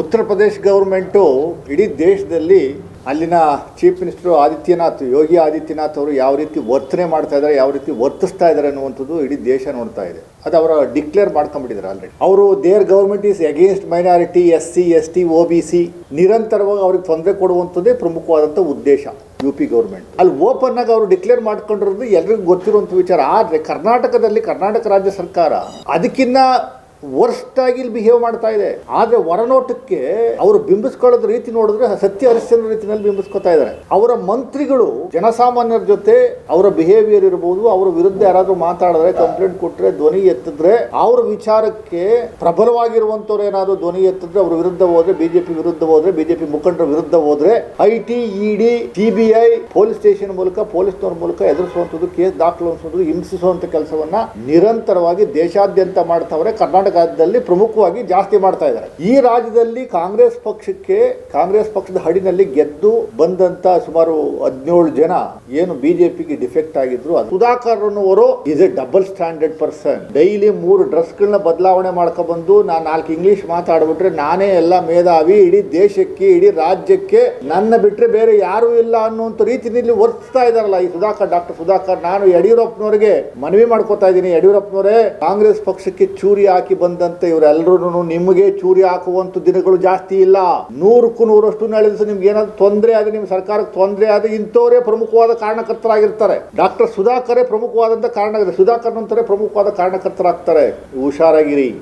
Uttar Pradesh government ಇಡೀ ದೇಶದಲ್ಲಿ ಅಲ್ಲಿನ ಚೀಫ್ ಮಿನಿಸ್ಟರ್ ಆದಿತ್ಯನಾಥ್, ಯೋಗಿ ಆದಿತ್ಯನಾಥ್ ಅವರು ಯಾವ ರೀತಿ ವರ್ತನೆ ಮಾಡ್ತಾ ಇದ್ದಾರೆ, ಯಾವ ರೀತಿ ವರ್ತಿಸ್ತಾ ಇದ್ದಾರೆ ಅನ್ನುವಂಥದ್ದು ಇಡೀ ದೇಶ ನೋಡ್ತಾ ಇದೆ. ಅದು ಅವರ ಡಿಕ್ಲೇರ್ ಮಾಡ್ಕೊಂಡ್ಬಿಟ್ಟಿದ್ದಾರೆ ಆಲ್ರೆಡಿ ಅವರು their government is against minority S C S T O B C ನಿರಂತರವಾಗಿ ಅವ್ರಿಗೆ ತೊಂದರೆ ಕೊಡುವಂಥದ್ದೇ ಪ್ರಮುಖವಾದಂಥ ಉದ್ದೇಶ ಯು ಪಿ ಗೌರ್ಮೆಂಟ್ ಅಲ್ಲಿ ಓಪನ್ ಆಗಿ ಅವರು ಡಿಕ್ಲೇರ್ ಮಾಡ್ಕೊಂಡಿರೋದು ಎಲ್ರಿಗೂ ಗೊತ್ತಿರುವಂಥ ವಿಚಾರ. ಆದರೆ ಕರ್ನಾಟಕದಲ್ಲಿ, ಕರ್ನಾಟಕ ರಾಜ್ಯ ಸರ್ಕಾರ ಅದಕ್ಕಿಂತ ವರ್ಸ್ಟ್ ಆಗಿ ಇಲ್ಲಿ ಬಿಹೇವ್ ಮಾಡ್ತಾ ಇದೆ. ಆದ್ರೆ ಹೊರನೋಟಕ್ಕೆ ಅವರು ಬಿಂಬಿಸ್ಕೊಳ್ಳೋದ್ ರೀತಿ ನೋಡಿದ್ರೆ ಸತ್ಯ ಹರಿಶ್ಚಂದ್ರ ರೀತಿಯಲ್ಲಿ ಬಿಂಬಿಸ್ಕೊತಾ ಇದ್ದಾರೆ. ಅವರ ಮಂತ್ರಿಗಳು ಜನಸಾಮಾನ್ಯರ ಜೊತೆ ಅವರ ಬಿಹೇವಿಯರ್ ಇರಬಹುದು ಅವರ ವಿರುದ್ಧ ಯಾರಾದ್ರೂ ಮಾತಾಡಿದ್ರೆ ಕಂಪ್ಲೇಂಟ್ ಕೊಟ್ರೆ ಧ್ವನಿ ಎತ್ತಿದ್ರೆ, ಅವ್ರ ವಿಚಾರಕ್ಕೆ ಪ್ರಬಲವಾಗಿರುವಂತವ್ರು ಏನಾದ್ರು ಧ್ವನಿ ಎತ್ತಿದ್ರೆ ಅವ್ರ ವಿರುದ್ಧ ಹೋದ್ರೆ ಬಿಜೆಪಿ ವಿರುದ್ಧ ಹೋದ್ರೆ ಬಿಜೆಪಿ ಮುಖಂಡರ ವಿರುದ್ಧ ಹೋದ್ರೆ I T ED CBI police station ಮೂಲಕ ಪೊಲೀಸ್ನವ್ರ ಮೂಲಕ ಎದುರಿಸುವಂಥದ್ದು, ಕೇಸ್ ದಾಖಲಿಸುವಂಥದ್ದು, ಹಿಂಸಿಸುವಂಥ ಕೆಲಸವನ್ನ ನಿರಂತರವಾಗಿ ದೇಶಾದ್ಯಂತ ಮಾಡ್ತಾವ್ರೆ, ಕರ್ನಾಟಕ ರಾಜ್ಯದಲ್ಲಿ ಪ್ರಮುಖವಾಗಿ ಜಾಸ್ತಿ ಮಾಡ್ತಾ ಇದ್ದಾರೆ. ಈ ರಾಜ್ಯದಲ್ಲಿ ಕಾಂಗ್ರೆಸ್ ಪಕ್ಷಕ್ಕೆ, ಕಾಂಗ್ರೆಸ್ ಪಕ್ಷದ ಹಡಿನಲ್ಲಿ ಗೆದ್ದು ಬಂದಂತ ಸುಮಾರು ಹದಿನೇಳು ಜನ ಏನು ಬಿಜೆಪಿಗೆ ಡಿಫೆಕ್ಟ್ ಆಗಿದ್ರು ಸುಧಾಕರ್ ಅವರು is a double standard person daily ಮೂರು ಡ್ರೆಸ್ ಗಳನ್ನ ಬದಲಾವಣೆ ಮಾಡ್ಕೊಬಂದು ನಾನು ನಾಲ್ಕು ಇಂಗ್ಲಿಷ್ ಮಾತಾಡ್ಬಿಟ್ರೆ ನಾನೇ ಎಲ್ಲ ಮೇಧಾವಿ, ಇಡೀ ದೇಶಕ್ಕೆ, ಇಡೀ ರಾಜ್ಯಕ್ಕೆ ನನ್ನ ಬಿಟ್ರೆ ಬೇರೆ ಯಾರು ಇಲ್ಲ ಅನ್ನುವಂಥ ರೀತಿಯಲ್ಲಿ ವರ್ತಿಸ್ತಾ ಇದಾರಲ್ಲ ಈ ಸುಧಾಕರ್, ಡಾಕ್ಟರ್ ಸುಧಾಕರ್. ನಾನು ಯಡಿಯೂರಪ್ಪನವರಿಗೆ ಮನವಿ ಮಾಡ್ಕೋತಾ ಇದ್ದೀನಿ. ಯಡಿಯೂರಪ್ಪನವರೇ ಕಾಂಗ್ರೆಸ್ ಪಕ್ಷಕ್ಕೆ ಚೂರಿ ಹಾಕಿ ಬಂದಂತೆ ಇವರೆಲ್ಲರೂ ನಿಮಗೆ ಚೂರಿ ಹಾಕುವಂತ ದಿನಗಳು ಜಾಸ್ತಿ ಇಲ್ಲ. ನೂರಕ್ಕೂ ನೂರಷ್ಟು ದಿವಸ ನಿಮ್ಗೆ ಏನಾದ್ರು ತೊಂದರೆ ಆದ್ರೆ ನಿಮ್ ಸರ್ಕಾರಕ್ಕೆ ತೊಂದರೆ ಆದ್ರೆ ಇಂಥವರೇ ಪ್ರಮುಖವಾದ ಕಾರಣಕರ್ತರಾಗಿರ್ತಾರೆ. ಡಾಕ್ಟರ್ ಸುಧಾಕರೇ ಪ್ರಮುಖವಾದಂತ ಕಾರಣ ಸುಧಾಕರ್ ನಂತರ ಪ್ರಮುಖವಾದ ಕಾರಣಕರ್ತರಾಗ್ತಾರೆ. ಹುಷಾರಾಗಿರಿ.